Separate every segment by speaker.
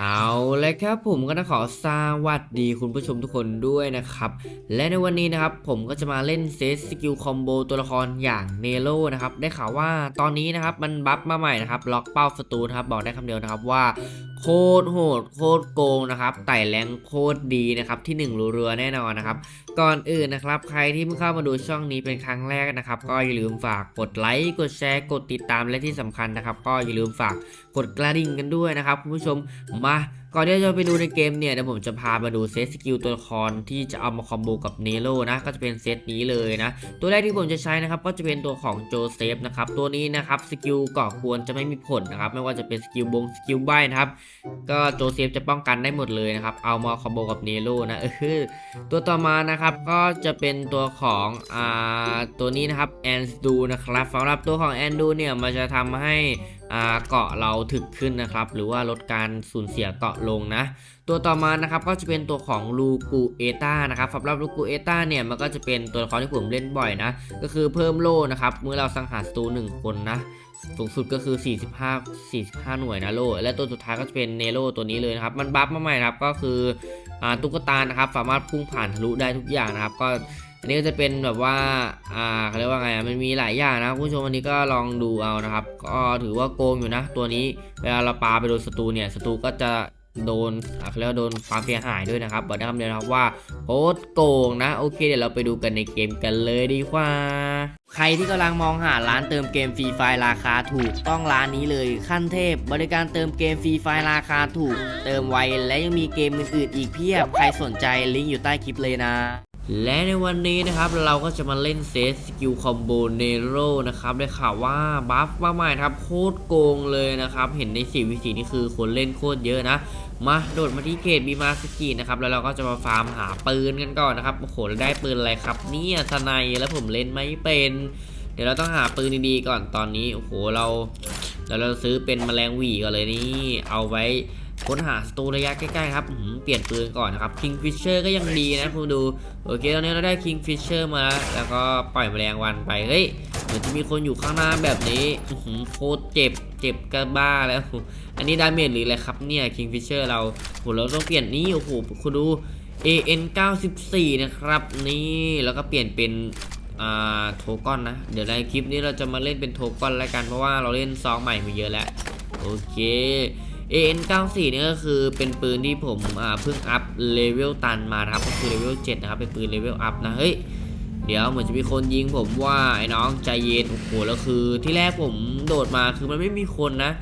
Speaker 1: เอาเลยครับผมก็ต้องขอสวัสดีคุณผู้ชมทุกคนด้วยนะครับ และในวันนี้นะครับผมก็จะมาเล่นเซตสกิลคอมโบตัวละครอย่างเนโรนะครับได้ข่าวว่าตอนนี้นะครับมันบัฟมาใหม่นะครับล็อกเป้าศัตรูนะครับบอกได้คำเดียวนะครับว่า คตรโหดโคตรโกงนะครับไต่แรงโคตรดีนะครับที่หนึ่งรัวๆแน่นอนนะครับ ก่อนอื่นนะครับ ใครที่เพิ่งเข้ามาดูช่องนี้เป็นครั้งแรกนะครับ ก็อย่าลืมฝากกดไลค์กดแชร์กดติดตามและที่สำคัญนะครับ ก็อย่าลืมฝากกดกระดิ่งกันด้วยนะครับคุณผู้ชมมา ก่อนที่จะไปดูในเกมเนี่ยเดี๋ยวผมจะพามาดูเซตสกิลตัวละครที่จะเอามาคอมโบกับเนโ o นะก็จะเป็นเซตนี้เลยนะ ตัวแรกที่ผมจะใช้นะครับก็จะเป็นตัวของโจเซฟนะครับตัวนี้นะครับสกิลก่อควรจะไม่มีผลนะครับไม่ว่าจะเป็นสกิลบงสกิลใบนะครับก็โจเซฟจะป้องกันได้หมดเลยนะครับเอามาคอมโบกับเนโ o นะเออตัวต่อมานะครับก็จะเป็นตัวของอ่าตัวนี้นะครับแอนดูนะครับสำหรับตัวของแอนดูเนี่ยมันจะทำให้ เกาะเราถึกขึ้นนะครับ หรือว่าลดการสูญเสียเกาะลงนะ ตัวต่อมานะครับก็จะเป็นตัวของลูกูเอต้านะครับสำหรับลูกูเอต้าเนี่ยมันก็จะเป็นตัวละครที่ผมเล่นบ่อยนะ ก็คือเพิ่มโล่นะครับเมื่อเราสังหารศัตรูหนึ่งคนนะสูงสุดก็คือ 45 45 หน่วยนะโล และตัวสุดท้ายก็จะเป็นเนโรตัวนี้เลยนะครับ มันบัฟมาใหม่นะครับ ก็คืออตุ๊กตานะครับ สามารถพุ่งผ่านทะลุได้ทุกอย่างนะครับ ก็ นนี้ก็จะเป็นแบบว่า อ่าเขาเรียกว่าไงมันมีหลายอย่างนะคุณผู้ชมอันนี้ก็ลองดูเอานะครับ ก็ถือว่าโกงอยู่นะ ตัวนี้เวลาเราปาไปโดนศัตรูเนี่ยศัตรูก็จะโดนเขาเรียกว่าโดนความเสียหายด้วยนะครับบอกได้คำเดียวนะครับว่าโคตรโกงนะ โอเคเดี๋ยวเราไปดูกันในเกมกันเลยดีกว่า ใครที่กำลังมองหาร้านเติมเกมฟรีไฟล์ราคาถูกต้องร้านนี้เลยขั้นเทพ บริการเติมเกมฟรีไฟล์ราคาถูก เติมไวและยังมีเกมอื่นๆอีกเพียบใครสนใจลิงก์อยู่ใต้คลิปเลยนะ และในวันนี้นะครับเราก็จะมาเล่นเซตสกิลคอมโบเนโรนะครับได้ข่าวว่าบัฟมาใหม่ครับโคตรโกงเลยนะครับ เห็นในสีวิสีนี่คือคนเล่นโคตรเยอะนะ มาโดดมาที่เขตบีมาสกีนะครับแล้วเราก็จะมาฟาร์มหาปืนกันก่อนนะครับโอ้โหได้ปืนอะไรครับเนี่ยสไนยแล้วผมเล่นไม่เป็น เดี๋ยวเราต้องหาปืนดีๆก่อนตอนนี้โอ้โหเราเดี๋ยวเราซื้อเป็นแมลงหวีก่อนเลยนี่เอาไว้ ค้นหาศัตรูระยะใกล้ๆครับเปลี่ยนปืนก่อนนะครับ Kingfisher ก็ยังดีนะคุณดูโอเคตอนนี้เราได้ Kingfisher มาแล้วแล้วก็ปล่อยแมลงวันไปเฮ้ยเหมือนจะมีคนอยู่ข้างหน้าแบบนี้โคตรเจ็บเจ็บกระบ้าแล้ว อันนี้ดาเมจหรืออะไรครับเนี่ย Kingfisher เราโหเราต้องเปลี่ยนนี่โอ้โหคุณดู AN 94นะครับนี่แล้วก็เปลี่ยนเป็นอ่าโทก้อนนะ เดี๋ยวในคลิปนี้เราจะมาเล่นเป็นโทก้อนแล้วกันเพราะว่าเราเล่นซองใหม่มาเยอะแล้ว โอเค AN 94 นี่ก็คือเป็นปืนที่ผมเพิ่งอัพเลเวลตันมานะครับก็คือเลเวล7นะครับเป็นปืนเลเวลอัพนะเฮ้ยเดี๋ยวเหมือนจะมีคนยิงผมว่าไอ้น้องใจเย็นโอ้โหแล้วคือที่แรกผมโดดมาคือมันไม่มีคนนะ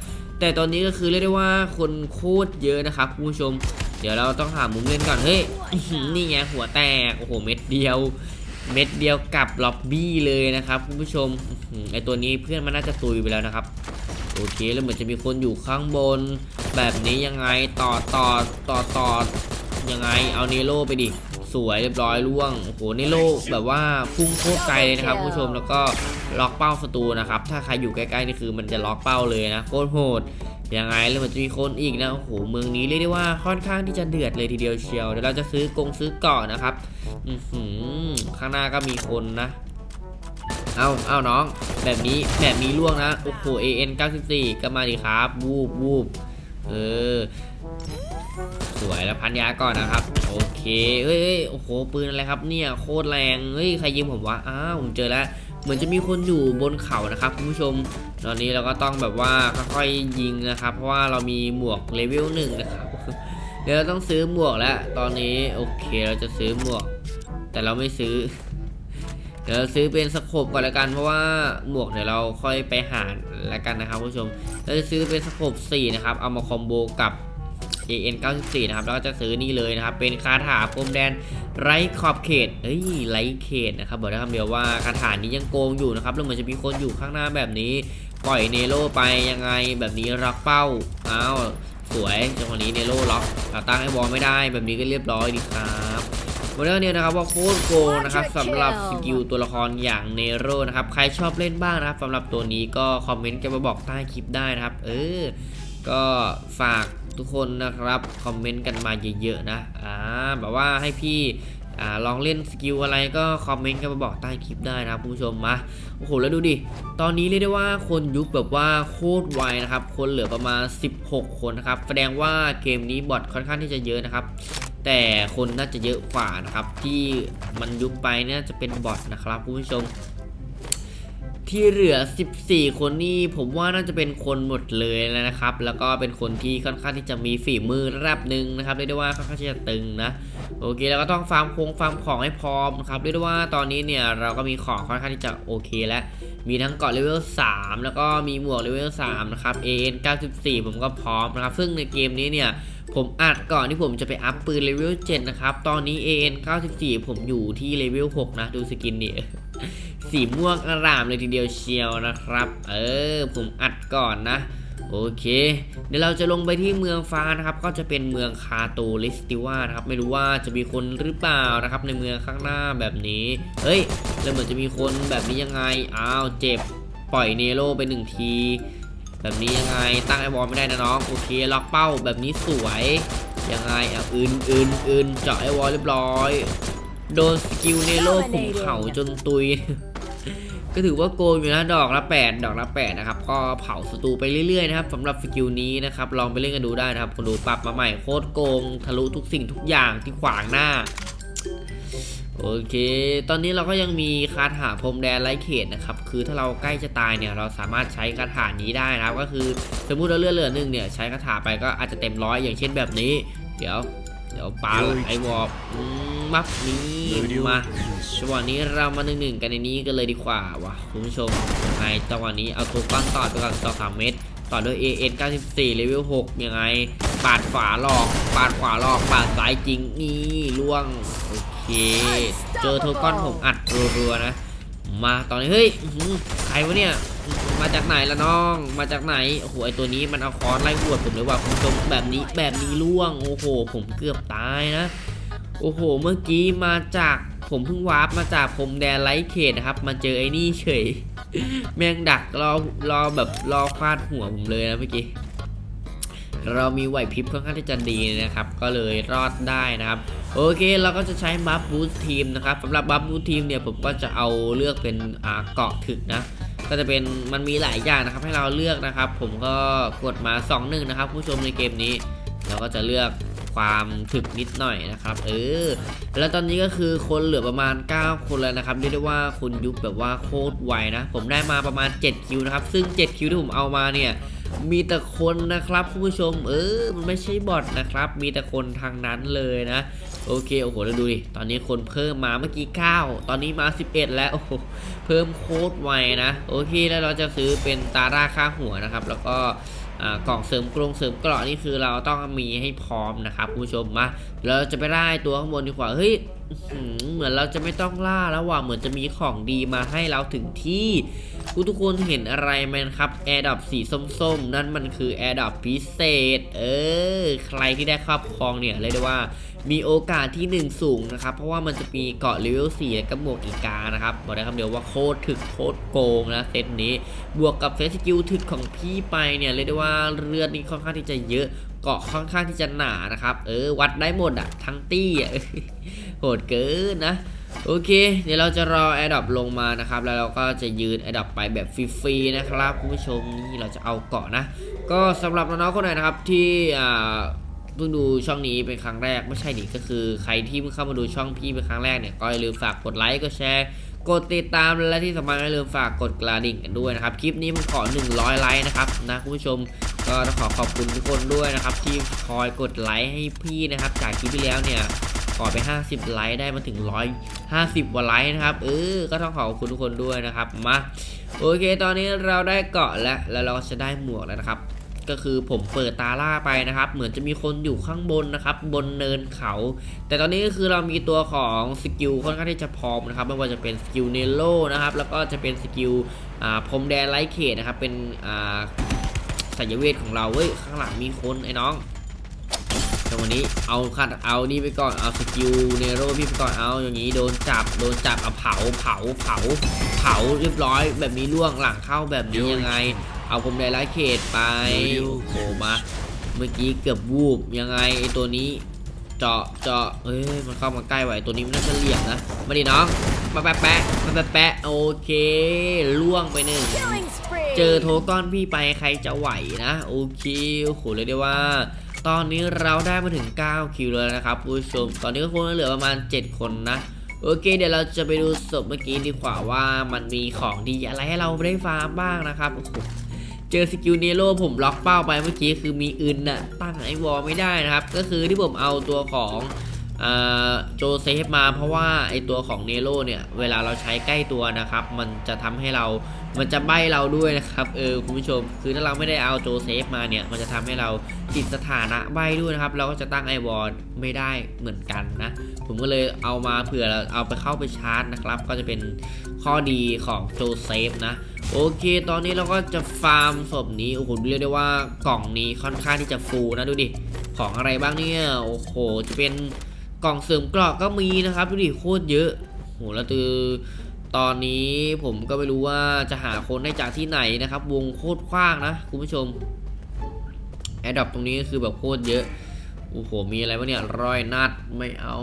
Speaker 1: แต่ตอนนี้ก็คือเรียกได้ว่าคนโคตรเยอะนะครับคุณผู้ชม เดี๋ยวเราต้องหามุมเล่นก่อนเฮ้ยนี่ไงหัวแตกโอ้โหเม็ดเดียวเม็ดเดียวกับล็อบบี้เลยนะครับคุณผู้ชมอื้อหือไอตัวนี้เพื่อนมันน่าจะตุยไปแล้วนะครับ โอเคแล้วเหมือนจะมีคนอยู่ข้างบน แบบนี้ยังไงต่อต่อต่อต่อยังไงเอาเนโรไปดิสวยเรียบร้อยล่วงโอ้โหเนโรแบบว่าพุ่งโคตรไกลเลยนะครับผู้ชมแล้วก็ล็อกเป้าศัตรูนะครับถ้าใครอยู่ใกล้ๆนี่คือมันจะล็อกเป้าเลยนะโคตรโหดยังไงแล้วมันจะมีคนอีกนะโอ้โหเมืองนี้เรียกได้ว่าค่อนข้างที่จะเดือดเลยทีเดียวเชียวเดี๋ยวเราจะซื้อกงซื้อเกาะนะครับอือหือข้างหน้าก็มีคนนะ เอาเอาน้อง แบบนี้แบบนี้ล่วงนะ โอ้โห AN 94ก็มาดิครับ วูบวูบเออ สวยแล้วพันยาก่อนนะครับ โอเคเฮ้ยเฮ้ยโอ้โห ปืนอะไรครับเนี่ย โคตรแรง เฮ้ย ใครยิงผมวะ อ้าวผมเจอแล้ว เหมือนจะมีคนอยู่บนเขานะครับคุณผู้ชม ตอนนี้เราก็ต้องแบบว่าค่อยๆยิงนะครับ เพราะว่าเรามีหมวกเลเวลหนึ่งนะครับ เดี๋ยวเราต้องซื้อหมวกแล้ว ตอนนี้ โอเค เราจะซื้อหมวก แต่เราไม่ซื้อ เดี๋ยวซื้อเป็นสโคปก่อนละกันเพราะว่าหมวกเดี๋ยวเราค่อยไปหาละกันนะครับผู้ชมเราจะซื้อเป็นสโคป4นะครับเอามาคอมโบกับ AN 94นะครับแล้วก็จะซื้อนี่เลยนะครับเป็นคาถาพรมแดนไร้ขอบเขตเอ้ยไร้เขตนะครับบอกได้คำเดียวว่าคาถานี้ยังโกงอยู่นะครับแล้วเหมือนจะมีคนอยู่ข้างหน้าแบบนี้ปล่อยเนโรไปยังไงแบบนี้รักเป้าอ้าวสวยจังหวะนี้เนโรล็อกเราตั้งให้บอลไม่ได้แบบนี้ก็เรียบร้อยดีครับ วันนี้เนี่ยนะครับว่าโคตรโกงนะครับสำหรับสกิลตัวละครอย่างเนโรนะครับใครชอบเล่นบ้างนะครับสำหรับตัวนี้ก็คอมเมนต์กันมาบอกใต้คลิปได้นะครับ เออ ก็ฝากทุกคนนะครับคอมเมนต์กันมาเยอะๆนะอ่าแบบว่าให้พี่อ่าลองเล่นสกิลอะไรก็คอมเมนต์กันมาบอกใต้คลิปได้นะครับคุณผู้ชมมาโอ้โหแล้วดูดิ ตอนนี้เรียกได้ว่าคนยุคแบบว่าโคตรไวนะครับ คนเหลือประมาณ 16 คนนะครับ แสดงว่าเกมนี้บอทค่อนข้างที่จะเยอะนะครับ แต่คนน่าจะเยอะกว่านะครับ ที่มันยุบไปเนี่ยจะเป็นบอทนะครับคุณผู้ชม ที่เหลือ 14 คนนี่ผมว่าน่าจะเป็นคนหมดเลยแล้วนะครับ แล้วก็เป็นคนที่ค่อนข้างที่จะมีฝีมือระดับหนึ่งนะครับเรียกได้ว่าค่อนข้างที่จะตึงนะโอเคแล้วก็ต้องฟาร์มคงฟาร์มของให้พร้อมนะครับเรียกได้ว่าตอนนี้เนี่ยเราก็มีของค่อนข้างที่จะโอเคแล้วมีทั้งเกาะเลเวล 3 แล้วก็มีหมวกเลเวล 3 นะครับ AN 94 ผมก็พร้อมนะครับ ซึ่งในเกมนี้เนี่ย ผมอัดก่อนที่ผมจะไปอัพปืนเลเวล7นะครับ ตอนนี้ AN 94 ผมอยู่ที่เลเวล6นะ ดูสกินนี่สีม่วงอร่ามเลยทีเดียวเชียวนะครับ เออ ผมอัดก่อนนะโอเค เดี๋ยวเราจะลงไปที่เมืองฟ้านะครับ ก็จะเป็นเมืองคาโตลิสติว่านะครับ ไม่รู้ว่าจะมีคนหรือเปล่านะครับ ในเมืองข้างหน้าแบบนี้ เฮ้ย แล้วเหมือนจะมีคนแบบนี้ยังไง อ้าว เจ็บ ปล่อยเนโรไปหนึ่งที แบบนี้ยังไงตั้งไอวอลไม่ได้นะน้องโอเคล็อกเป้าแบบนี้สวยยังไงอะอื่นอื่นอื่นเจาะไอวอลเรียบร้อย โดนสกิลเนโรผมเผาจนตุย ก็ถือว่าโกงอยู่นะดอกละ 8 ดอกละ 8 นะครับ ก็เผาศัตรูไปเรื่อยๆนะครับสำหรับสกิลนี้นะครับ ลองไปเล่นกันดูได้นะครับคนดูปรับมาใหม่โคตรโกง ทะลุทุกสิ่งทุกอย่างที่ขวางหน้า โอเค ตอนนี้เราก็ยังมีคาถาพรมแดนไร้เขตนะครับ คือถ้าเราใกล้จะตายเนี่ย เราสามารถใช้คาถานี้ได้นะครับ ก็คือสมมุติเราเลือดเหลือหนึ่งเนี่ย ใช้คาถาไปก็อาจจะเต็มร้อยอย่างเช่นแบบนี้ เดี๋ยว เดี๋ยวปาไอวอลอืมมับนี้มาจังหวะนี้เรามาหนึ่งหนึ่งกันในนี้กันเลยดีกว่าวะคุณผู้ชมยังไงจังหวะนี้เอาตัวก้อนต่อไปก่อนต่อสามเม็ดต่อด้วย AN 94เลเวล6ยังไง ปาดขวาหลอก ปาดขวาหลอก ปาดซ้ายจริงนี่ล่วงโอ เค เจอโทก้อนผมอัดรัวๆนะ มาตอนนี้เฮ้ยอื้อหือใครวะเนี่ย มาจากไหนละน้อง มาจากไหนโอ้โหไอตัวนี้มันเอาคอนไล่หวดผมเลยว่าคุณผู้ชมแบบนี้แบบนี้ล่วงโอ้โห ผมเกือบตายนะ โอ้โห เมื่อกี้มาจากผมเพิ่งวาร์ปมาจากผมแดนไลท์เขตนะครับ มาเจอไอ้นี่เฉย แม่งดักรอรอแบบรอฟาดหัวผมเลยนะเมื่อกี้เรามีไหวพริบค่อนข้างที่จะดีนะครับ ก็เลยรอดได้นะครับ โอเคเราก็จะใช้บัฟบูสทีมนะครับสำหรับบัฟบูสทีมเนี่ยผมก็จะเอาเลือกเป็นอ่าเกาะถึกนะก็จะเป็นมันมีหลายอย่างนะครับให้เราเลือกนะครับ ผมก็กดมา 2 1 นะครับ ผู้ชมในเกมนี้ เราก็จะเลือกความถึกนิดหน่อยนะครับเออแล้วตอนนี้ก็คือคนเหลือประมาณ 9 คนแล้วนะครับเรียกได้ว่าคุณยุบแบบว่าโคตรไวนะ ผมได้มาประมาณ 7 คิวนะครับ ซึ่ง 7 คิวที่ผมเอามาเนี่ยมีแต่คนนะครับผู้ชม เออมันไม่ใช่บอทนะครับ มีแต่คนทางนั้นเลยนะ โอเคโอ้โหแล้วดูดิตอนนี้คนเพิ่มมาเมื่อกี้ 9 ตอนนี้มา 11 แล้วโอ้โหเพิ่มโคตรไวนะ โอเคแล้วเราจะซื้อเป็นตาร่าค่าหัวนะครับ แล้วก็กล่องเสริมกรงเสริมเกราะนี่คือเราต้องมีให้พร้อมนะครับคุณผู้ชมมาเราจะไปล่าตัวข้างบนดีกว่าเฮ้ยเหมือนเราจะไม่ต้องล่าแล้วว่ะเหมือนจะมีของดีมาให้เราถึงที่ทุกทุกคนเห็นอะไรไหมครับแอร์ดอปสีส้มๆ นั่นมันคือแอร์ดอปพิเศษ เออ ใครที่ได้ครอบครองเนี่ยเรียกได้ว่า มีโอกาสที่ 1 สูงนะครับ เพราะว่ามันจะมีเกาะเลเวล4และก็หมวกอีกานะครับบอกได้คำเดียวว่าโคตรถึกโคตรโกงนะเซตนี้ บวกกับเฟสกิลถึกของพี่ไปเนี่ยเรียกได้ว่าเลือดนี่ค่อนข้างที่จะเยอะเกาะค่อนข้างที่จะหนานะครับ เออ วัดได้หมดอะ ทั้งตี้อะโหดเกินนะ โอเค เดี๋ยวเราจะรอ a อ o p ลงมานะครับ แล้วเราก็จะยืน a อ o p ไปแบบฟรีๆนะครับคุณผู้ชมนี่เราจะเอาเกาะนะ ก็สำหรับน้องๆคนไหนนะครับที่อ่า เพิ่งดูช่องนี้เป็นครั้งแรกไม่ใช่ดิก็คือใครที่เพิ่งเข้ามาดูช่องพี่เป็นครั้งแรกเนี่ยก็อย่าลืมฝากกดไลค์กดแชร์กดติดตามและที่สำคัญอย่าลืมฝากกดกระดิ่งกันด้วยนะครับ คลิปนี้มันขอ 100 ไลค์นะครับนะคุณผู้ชมก็ต้องขอขอบคุณทุกคนด้วยนะครับ ที่คอยกดไลค์ให้พี่นะครับ จากคลิปที่แล้วเนี่ยขอไป 50 ไลค์ได้มาถึง 150กว่าไลค์นะครับเออก็ต้องขอบคุณทุกคนด้วยนะครับมาโอเค ตอนนี้เราได้เกาะแล้วแล้วเราก็จะได้หมวกแล้วนะครับ ก็คือผมเปิดตาล่าไปนะครับ เหมือนจะมีคนอยู่ข้างบนนะครับ บนเนินเขา แต่ตอนนี้ก็คือเรามีตัวของสกิลค่อนข้างที่จะพร้อมนะครับไม่ว่าจะเป็นสกิลเนโลนะครับ แล้วก็จะเป็นสกิลอ่าพรมแดนไลท์เขตนะครับ เป็นอ่าสายเวทของเราเว้ยข้างหลังมีคนไอ้น้องแต่วันนี้เอาคัดเอานี่ไปก่อนเอาสกิลเนโรพี่ไปก่อนเอาอย่างนี้โดนจับโดนจับเอาเผาเผาเผาเผาเรียบร้อย แบบนี้ล่วงหลังเข้าแบบนี้ยังไง เอาผมได้ไล่เขตไปโอ้โหมา เมื่อกี้เกือบวูบยังไงไอตัวนี้ เจาะเจาะเอ้ยมันเข้ามาใกล้ไว้ตัวนี้มันน่าจะเหลี่ยมนะมาดิน้องมาแปะแปะมาแปะแปะโอเคล่วงไปหนึ่ง
Speaker 2: Killing spree.
Speaker 1: เจอโทก้อนพี่ไปใครจะไหวนะโอเคโอ้โหเลยได้ว่าตอนนี้เราได้มาถึง 9 คิวแล้วนะครับผู้ชม ตอนนี้ก็คงเหลือประมาณ 7 คนนะ โอเค เดี๋ยวเราจะไปดูศพเมื่อกี้ดีกว่าว่ามันมีของดีอะไรให้เราได้ฟาร์มบ้างนะครับโอ้โห เจอสกิลเนโรผมล็อกเป้าไปเมื่อกี้คือมีอึนน่ะตั้งไอวอลไม่ได้นะครับ ก็คือที่ผมเอาตัวของ โจเซฟมาเพราะว่าไอตัวของเนโรเนี่ย เวลาเราใช้ใกล้ตัวนะครับ มันจะทำให้เรามันจะใบเราด้วยนะครับเออคุณผู้ชม คือถ้าเราไม่ได้เอาโจเซฟมาเนี่ย มันจะทำให้เราติดสถานะใบด้วยนะครับ เราก็จะตั้งไอวอลไม่ได้เหมือนกันนะ ผมก็เลยเอามาเผื่อเราเอาไปเข้าไปชาร์จนะครับ ก็จะเป็นข้อดีของโจเซฟนะโอเค ตอนนี้เราก็จะฟาร์มศพนี้ โอ้โห เรียกได้ว่ากล่องนี้ค่อนข้างที่จะฟูนะดูดิ ของอะไรบ้างเนี่ย โอ้โห จะเป็น กล่องเสริมเกราะก็มีนะครับดูดิโคตรเยอะโหแล้วตือตอนนี้ผมก็ไม่รู้ว่าจะหาคนได้จากที่ไหนนะครับ วงโคตรกว้างนะคุณผู้ชมแอดดอปตรงนี้ก็คือแบบโคตรเยอะโอ้โหมีอะไรวะเนี่ยร้อยนัดไม่เอา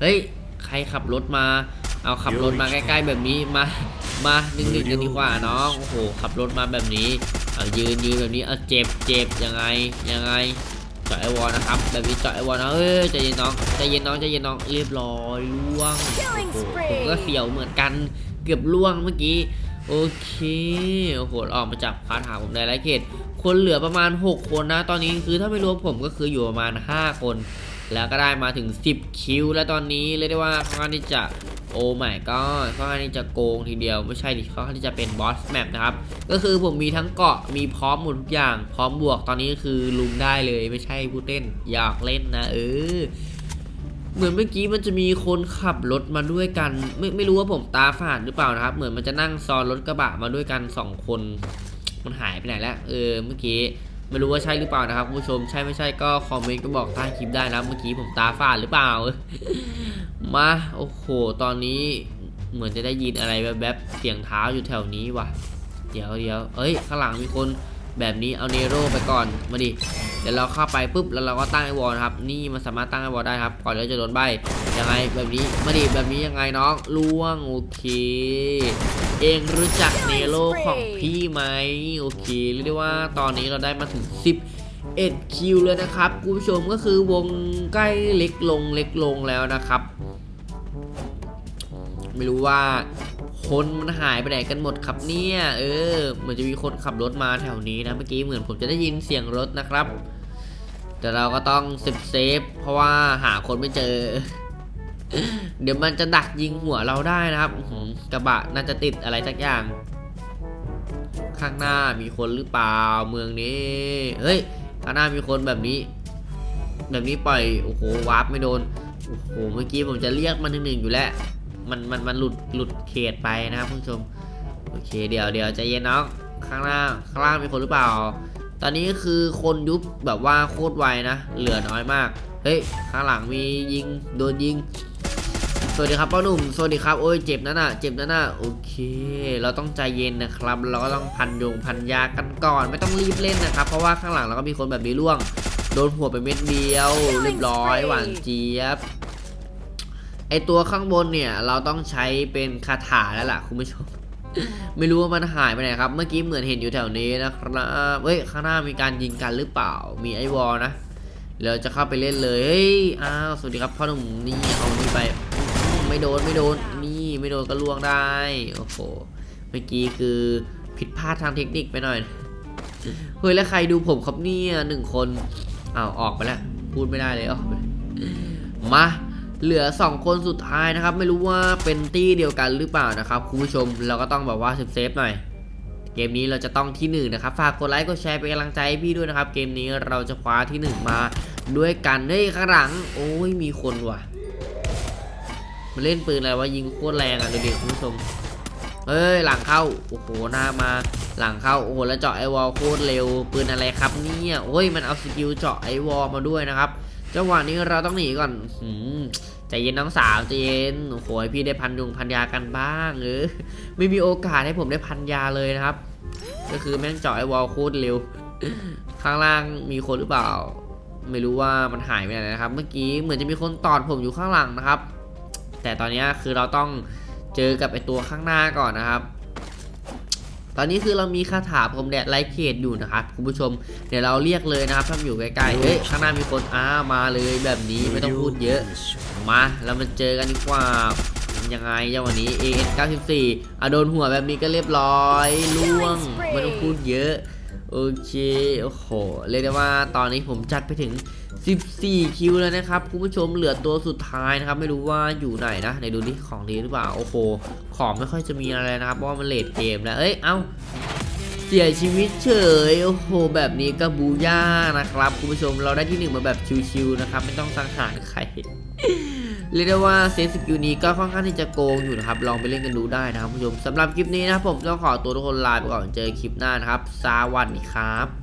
Speaker 1: เฮ้ย ใครขับรถมา เอาขับรถมาใกล้ ๆ แบบนี้มามาหนึ่งหนึ่งกันดีกว่าน้องโอ้โหขับรถมาแบบนี้เอายืนยืนแบบนี้เอาเจ็บเจ็บยังไงยังไง จาะไอวอลนะครับแบบนี้เจาะไอวอลนะเอ้ยใจเย็นน้องใจเย็นน้องใจเย็นน้องเรียบร้อยล่วง
Speaker 2: Killing
Speaker 1: โอ้โห
Speaker 2: spree
Speaker 1: ผมก็เสียวเหมือนกันเกือบล่วงเมื่อกี้โอเคโอ้โหออกมาจากพาร์ทหาผมได้แล้วเกตคนเหลือประมาณ 6 คนนะ ตอนนี้คือถ้าไม่รวมผมก็คืออยู่ประมาณ 5 คน แล้วก็ได้มาถึง 10 คิว แล้วตอนนี้เรียกได้ว่าค่อนข้างที่จะโอ้ไม่ก็ค่อนข้างที่จะโกงทีเดียวไม่ใช่ดิค่อนข้างที่จะเป็นบอสแมปนะครับ ก็คือผมมีทั้งเกาะมีพร้อมหมดทุกอย่าง พร้อมบวกตอนนี้คือลุมได้เลยไม่ใช่ผู้เต้นอยากเล่นนะเออเหมือนเมื่อกี้มันจะมีคนขับรถมาด้วยกัน ไม่ไม่รู้ว่าผมตาฝาดหรือเปล่านะครับ เหมือนมันจะนั่งซ้อนรถกระบะมาด้วยกันสองคน มันหายไปไหนแล้วเออเมื่อกี้ ไม่รู้ว่าใช่หรือเปล่านะครับผู้ชมใช่ไม่ใช่ก็คอมเมนต์ก็บอกใต้คลิปได้นะเมื่อกี้ผมตาฝาดหรือเปล่า มาโอ้โหตอนนี้เหมือนจะได้ยินอะไรแบบแบบๆเสียงเท้าอยู่แถวนี้ว่ะ เดี๋ยวเดี๋ยวเอ้ยข้างหลังมีคน แบบนี้เอาเนโรไปก่อนมาดิเดี๋ยวเราเข้าไปปุ๊บแล้วเราก็ตั้งไอวอลครับนี่มันสามารถตั้งไอวอลได้ครับก่อนเราจะโดนใบยังไงแบบนี้มาดิแบบนี้ยังไงน้องล่วงโอเค เองรู้จักเนโรของพี่ไหมโอเคเรียกได้ว่าตอนนี้เราได้มาถึง 10เอ็ดคิวเลยนะครับคุณผู้ชมก็คือวงใกล้เล็กลงเล็กลงแล้วนะครับ ไม่รู้ว่า คนมันหายไปไหนกันหมดครับเนี่ย เออ เหมือนจะมีคนขับรถมาแถวนี้นะเมื่อกี้เหมือนผมจะได้ยินเสียงรถนะครับ แต่เราก็ต้องเซฟเซฟ เพราะว่าหาคนไม่เจอ เดี๋ยวมันจะดักยิงหัวเราได้นะครับกระบะน่าจะติดอะไรสักอย่าง ข้างหน้ามีคนหรือเปล่าเมืองนี้ เฮ้ยข้างหน้ามีคนแบบนี้ แบบนี้ปล่อยโอ้โหวาร์ปไม่โดนโอ้โหเมื่อกี้ผมจะเรียกมันหนึ่งๆอยู่แล้ว มันมันมันหลุดหลุดเขตไปนะครับคุณผู้ชมโอเคเดี๋ยวเดี๋ยวใจเย็นน้องข้างล่างข้างล่างมีคนหรือเปล่า ตอนนี้คือคนยุบแบบว่าโคตรไวนะ เหลือน้อยมาก เฮ้ยข้างหลังมียิงโดนยิง สวัสดีครับพ่อหนุ่มสวัสดีครับโอ้ยเจ็บนะน่ะเจ็บนะน่ะโอเค เราต้องใจเย็นนะครับ เราก็ต้องพันยงพันยากันก่อน ไม่ต้องรีบเล่นนะครับ เพราะว่าข้างหลังเราก็มีคนแบบนี้ล่วง โดนหัวไปเม็ดเดียวเรียบร้อยหวานเจี๊ยบ ไอตัวข้างบนเนี่ยเราต้องใช้เป็นคาถาแล้วล่ะคุณผู้ชม ไม่รู้ว่ามันหายไปไหนครับ เมื่อกี้เหมือนเห็นอยู่แถวนี้นะครับเฮ้ยข้างหน้ามีการยิงกันหรือเปล่า มีไอวอลนะเราจะเข้าไปเล่นเลยเฮ้ยอ้าวสวัสดีครับพ่อหนุ่มนี่เอานี่ไป ไม่โดนไม่โดนนี่ไม่โดนก็ล่วงได้โอ้โหเมื่อกี้คือผิดพลาดทางเทคนิคไปหน่อยเฮ้ยแล้วใครดูผมครับเนี่ยหนึ่งคนอ้าวออกไปแล้วพูดไม่ได้เลยออกไปมา เหลือ 2 คนสุดท้ายนะครับ ไม่รู้ว่าเป็นตี้เดียวกันหรือเปล่านะครับคุณผู้ชมเราก็ต้องแบบว่าเซฟๆหน่อย เกมนี้เราจะต้องที่หนึ่งนะครับฝากกดไลค์กดแชร์เป็นกำลังใจให้พี่ด้วยนะครับ เกมนี้เราจะคว้าที่หนึ่งมาด้วยกันเฮ้ยข้างหลัง โอ้ยมีคนว่ะมันเล่นปืนอะไรวะยิงโคตรแรงอะดูดิคุณผู้ชมเฮ้ยหลังเข้าโอ้โหหน้ามาหลังเข้าโอ้โหแล้วเจาะไอวอลโคตรเร็วปืนอะไรครับเนี่ยโอ้ยมันเอาสกิลเจาะไอวอลมาด้วยนะครับ จังหวะนี้เราต้องหนีก่อนหืมใจเย็นน้องสาวใจเย็นโอ้โหพี่ได้พันยุงพันยากันบ้างเออไม่มีโอกาสให้ผมได้พันยาเลยนะครับ ก็คือแม่งเจาะไอ้วอลโคตรเร็ว ข้างล่างมีคนหรือเปล่า ไม่รู้ว่ามันหายไปไหนนะครับ เมื่อกี้เหมือนจะมีคนตอดผมอยู่ข้างหลังนะครับ แต่ตอนนี้คือเราต้องเจอกับไอตัวข้างหน้าก่อนนะครับ ตอนนี้คือเรามีคาถาพรมแดดไลท์เขตอยู่นะครับคุณผู้ชมเดี๋ยวเราเรียกเลยนะครับถ้าอยู่ใกล้ๆเฮ้ยข้างหน้ามีคนอ้ามาเลยแบบนี้ไม่ต้องพูดเยอะมาแล้วมันเจอกันดีกว่ายังไงเจ้าวันนี้ AN 94 อะโดนหัวแบบนี้ก็เรียบร้อยล่วงไม่ต้องพูดเยอะ โอเค โอ้โห เรียกได้ว่าตอนนี้ผมจัดไปถึง 14 คิวแล้วนะครับคุณผู้ชมเหลือตัวสุดท้ายนะครับ ไม่รู้ว่าอยู่ไหนนะไหนดูดิของดีหรือเปล่า โอ้โห ของไม่ค่อยจะมีอะไรนะครับ เพราะมันเลทเกมแล้ว เอ้ย เอ้า เสียชีวิตเฉย โอ้โห แบบนี้ก็บูย่านะครับคุณผู้ชม เราได้ที่หนึ่งมาแบบชิวๆนะครับ ไม่ต้องสังหารใคร เรียกได้ว่าเซฟสกิลนี้ก็ค่อนข้างที่จะโกงอยู่นะครับ ลองไปเล่นกันดูได้นะครับผู้ชมสำหรับคลิปนี้นะครับผมต้องขอตัวทุกคนลาไปก่อนเจอคลิปหน้านะครับสวัสดีครับ